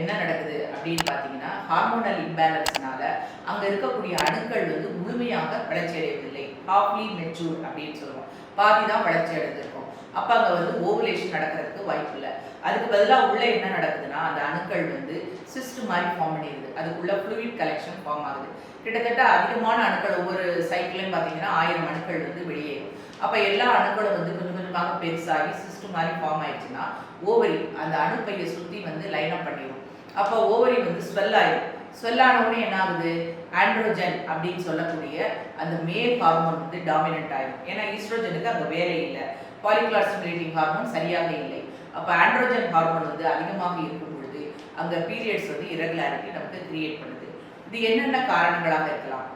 என்ன நடக்குது அப்படின்னு பார்த்தீங்கன்னா ஹார்மோனல் இம்பேலன்ஸ்னால அங்கே இருக்கக்கூடிய அணுக்கள் வந்து முழுமையாக வளர்ச்சி அடையவில்லை ஹாப்லி மெச்சூர் அப்படின்னு சொல்லுவோம். பாதி தான் வளர்ச்சி அடைஞ்சிருக்கும். அப்போ அங்கே வந்து ஓவலேஷன் நடக்கிறதுக்கு வாய்ப்பு இல்லை. அதுக்கு பதிலாக உள்ளே என்ன நடக்குதுன்னா அந்த அணுக்கள் வந்து சிஸ்ட் மாதிரி ஃபார்ம் பண்ணிடுது. அதுக்குள்ள ஃப்ளூயிட் கலெக்ஷன் ஃபார்ம் ஆகுது. கிட்டத்தட்ட அதிகமான அணுக்கள் ஒவ்வொரு சைக்கிளையும் பார்த்தீங்கன்னா ஆயிரம் அணுக்கள் வந்து வெளியேறும். அப்போ எல்லா அணுக்களும் வந்து கொஞ்சம் கொஞ்சமாக பெருசாகி சிஸ்ட் மாதிரி ஃபார்ம் ஆயிடுச்சுன்னா ஓவரி அந்த அணுப்பையை சுற்றி வந்து லைனப் பண்ணிடும் அப்போ ஓவரி வந்து ஸ்வெல் ஆயிடும் ஸ்வெல் ஆனவுடனே என்ன ஆகுது? ஆண்ட்ரோஜன் அப்படின்னு சொல்லக்கூடிய அந்த மேல் ஹார்மோன் வந்து டாமினன்ட் ஆயிடும் ஏன்னா ஈஸ்ட்ரோஜனுக்கு அங்கே வேலை இல்லை. பாலிக்ளார் ஸ்டிமுலேட்டிங் ஹார்மோன் சரியாக இல்லை. அப்போ ஆண்ட்ரோஜன் ஹார்மோன் வந்து அதிகமாக இருக்கும் பொழுது அங்கே பீரியட்ஸ் வந்து இரகுலாரிட்டி நமக்கு கிரியேட் பண்ணுது. இது என்னென்ன காரணங்களாக இருக்கலாம்?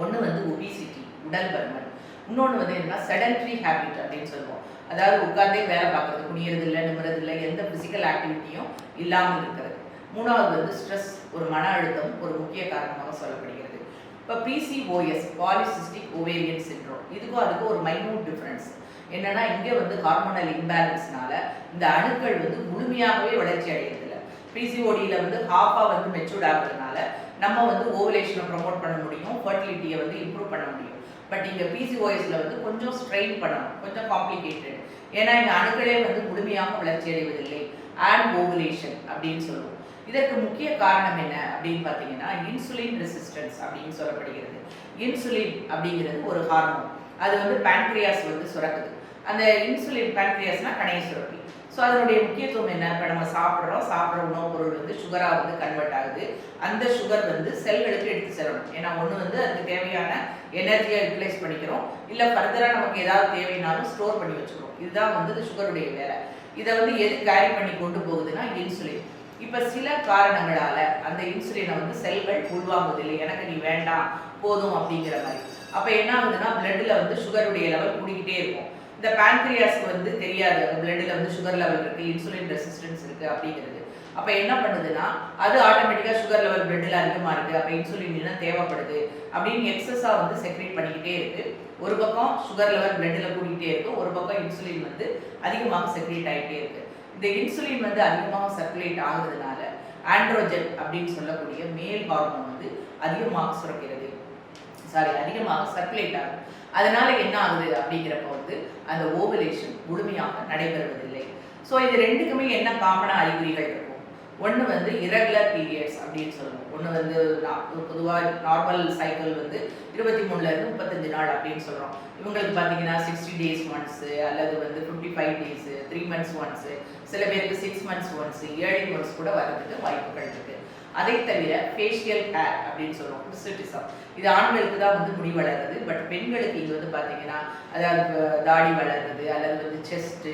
ஒன்று வந்து ஒபிசிட்டி உடல் பருமன். இன்னொன்று வந்து என்னன்னா செடன்ட்ரி ஹேபிட் அப்படின்னு சொல்லுவோம். அதாவது உட்கார்ந்தே வேலை பார்க்கறது குனியறது இல்லை நிமிறது இல்லை எந்த ஃபிசிக்கல் ஆக்டிவிட்டியும் இல்லாமல் இருக்கிறது. மூணாவது வந்து ஸ்ட்ரெஸ் ஒரு மன அழுத்தம் ஒரு முக்கிய காரணமாக சொல்லப்படுகிறது. இப்போ பிசிஓஎஸ் பாலிசிஸ்டிக் ஓவேரியன் சின்ரோம் இதுக்கும் அதுக்கும் ஒரு மைனூட் டிஃப்ரென்ஸ் என்னன்னா இங்கே வந்து ஹார்மோனல் இம்பேலன்ஸ்னால இந்த அணுக்கள் வந்து முழுமையாகவே வளர்ச்சி அடையறதில்ல. பிசிஓடியில் வந்து ஹாஃபாக வந்து மெச்சூர்ட் ஆகுறதுனால நம்ம வந்து ஓவலேஷனை ப்ரமோட் பண்ண முடியும் ஃபர்டிலிட்டியை வந்து இம்ப்ரூவ் பண்ண முடியும். பட் இங்கே பிசிஓஎஸ்ல வந்து கொஞ்சம் ஸ்ட்ரெயின் பண்ணணும். கொஞ்சம் காம்ப்ளிகேட்டட் ஏன்னா இங்கே அணுக்களே வந்து முழுமையாக வளர்ச்சி அடைவதில்லை. அண்ட் ஓவலேஷன் அப்படின்னு சொல்லுவோம். இதற்கு முக்கிய காரணம் என்ன அப்படின்னு பார்த்தீங்கன்னா இன்சுலின் ரெசிஸ்டன்ஸ் அப்படின்னு சொல்லப்படுகிறது. இன்சுலின் அப்படிங்கிறது ஒரு ஹார்மோன் அது வந்து பேன்க்ரியாஸ் வந்து சுரக்குது. அந்த இன்சுலின் பேன்க்ரியாஸ்னா கணைய சுரப்பி. ஸோ அதனுடைய முக்கியத்துவம் என்ன? இப்போ நம்ம சாப்பிட்றோம். சாப்பிட்ற உணவுப் பொருள் வந்து சுகராக வந்து கன்வெர்ட் ஆகுது. அந்த சுகர் வந்து செல்களுக்கு எடுத்து செல்லணும். ஏன்னா ஒன்று வந்து அதுக்கு தேவையான எனர்ஜியை யூட்டிலைஸ் பண்ணிக்கிறோம். இல்லை ஃபர்தராக நமக்கு ஏதாவது தேவைனாலும் ஸ்டோர் பண்ணி வச்சுக்கிறோம். இதுதான் வந்து சுகருடைய வேலை. இதை வந்து எது கேரி பண்ணி கொண்டு போகுதுன்னா இன்சுலின் இப்போ சில காரணங்களால் அந்த இன்சுலினை வந்து செல்கள் உள்வாங்குவதில்லை எனக்கு நீ வேண்டாம் போதும் அப்படிங்கிற மாதிரி. அப்போ என்ன ஆகுதுன்னா பிளட்டில் வந்து சுகருடைய லெவல் கூடிக்கிட்டே இருக்கும். இந்த பேன்க்ரியாஸ்க்கு வந்து தெரியாது. அந்த பிளட்டில் வந்து சுகர் லெவல் இருக்குது இன்சுலின் ரெசிஸ்டன்ஸ் இருக்குது அப்படிங்கிறது. அப்போ என்ன பண்ணுதுன்னா அது ஆட்டோமேட்டிக்காக சுகர் லெவல் பிளட்டில் அதிகமாக இருக்குது அப்போ இன்சுலின் என்ன தேவைப்படுது அப்படின்னு எக்ஸஸாக வந்து செக்ரேட் பண்ணிக்கிட்டே இருக்குது ஒரு பக்கம் சுகர் லெவல் பிளட்டில் கூட்டிகிட்டே இருக்குது ஒரு பக்கம் இன்சுலின் வந்து அதிகமாக செக்ரேட் ஆகிட்டே இருக்குது இந்த இன்சுலின் வந்து அதிகமாக சர்க்குலேட் ஆகுறதுனால ஆண்ட்ரோஜன் அப்படின்னு சொல்லக்கூடிய மேல் ஹார்மோன் வந்து அதிகமாக சுரக்கிறது. சாரி அதிகமாக சர்க்குலேட் ஆகும். அதனால என்ன ஆகுது அப்படிங்கிறப்ப வந்து அந்த ஓவலேஷன் முழுமையாக நடைபெறுவதில்லை. ஸோ இது ரெண்டுக்குமே என்ன காமனாக அறிகுறிகள் இருக்கும்? ஒன்று வந்து இரகுலர் பீரியட்ஸ் அப்படின்னு சொல்லணும் ஒன்று வந்து பொதுவாக நார்மல் சைக்கிள் வந்து இருபத்தி மூணுலேருந்து முப்பத்தஞ்சு நாள் அப்படின்னு சொல்கிறோம் இவங்களுக்கு பார்த்தீங்கன்னா சிக்ஸ்டி டேஸ் ஒன்ஸு அல்லது வந்து fifty five days three months once சில பேருக்கு சிக்ஸ் மந்த்ஸ் ஒன்ஸு ஏழு மந்த்ஸ் கூட வர்றதுக்கு வாய்ப்புகள் இருக்குது அதை தவிர ஃபேஷியல் ஹேர் அப்படின்னு சொல்லுவோம் சிட்டிசம் இது ஆண்களுக்கு தான் வந்து முடி வளருது. பட் பெண்களுக்கு இது வந்து பார்த்தீங்கன்னா அதாவது தாடி வளருது அல்லது வந்து செஸ்ட்டு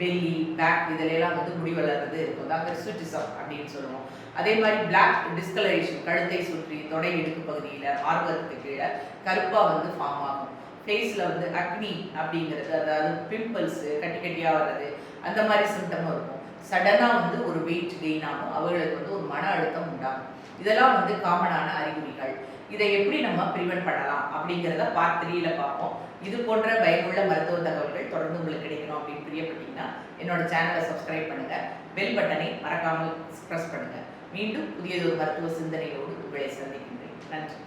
பெல்லி பேக் இதிலெல்லாம் வந்து முடி வளர்றது இருக்கும். தான் கிறிஸ்டிசம் அப்படின்னு சொல்லுவோம். அதே மாதிரி பிளாக் டிஸ்கலரேஷன் கழுத்தை சுற்றி தொடை இடுக்கு பகுதியில் மார்பகத்துக்கு கீழே கருப்பாக வந்து ஃபார்ம் ஆகும். ஃபேஸில் வந்து அக்னி அப்படிங்கிறது அதாவது பிம்பிள்ஸு கட்டி கட்டியாக வர்றது அந்த மாதிரி சிம்டமும் இருக்கும். சடனாக வந்து ஒரு வெயிட் கெயின் ஆகும். அவர்களுக்கு வந்து ஒரு மன அழுத்தம் உண்டாகும். இதெல்லாம் வந்து காமனான அறிகுறிகள். இதை எப்படி நம்ம ப்ரிவென்ட் பண்ணலாம் அப்படிங்கிறத பார்ட் த்ரீல பார்ப்போம். இது போன்ற பயனுள்ள மருத்துவ தகவல்கள் தொடர்ந்து உங்களுக்கு கிடைக்கணும் அப்படின்னு பிரியப்பட்டீங்கன்னா என்னோட சேனலை சப்ஸ்கிரைப் பண்ணுங்க. பெல் பட்டனை மறக்காமல் ப்ரெஸ் பண்ணுங்க. மீண்டும் புதியதொரு மருத்துவ சிந்தனையோடு உங்களை சந்திக்கின்றேன். நன்றி.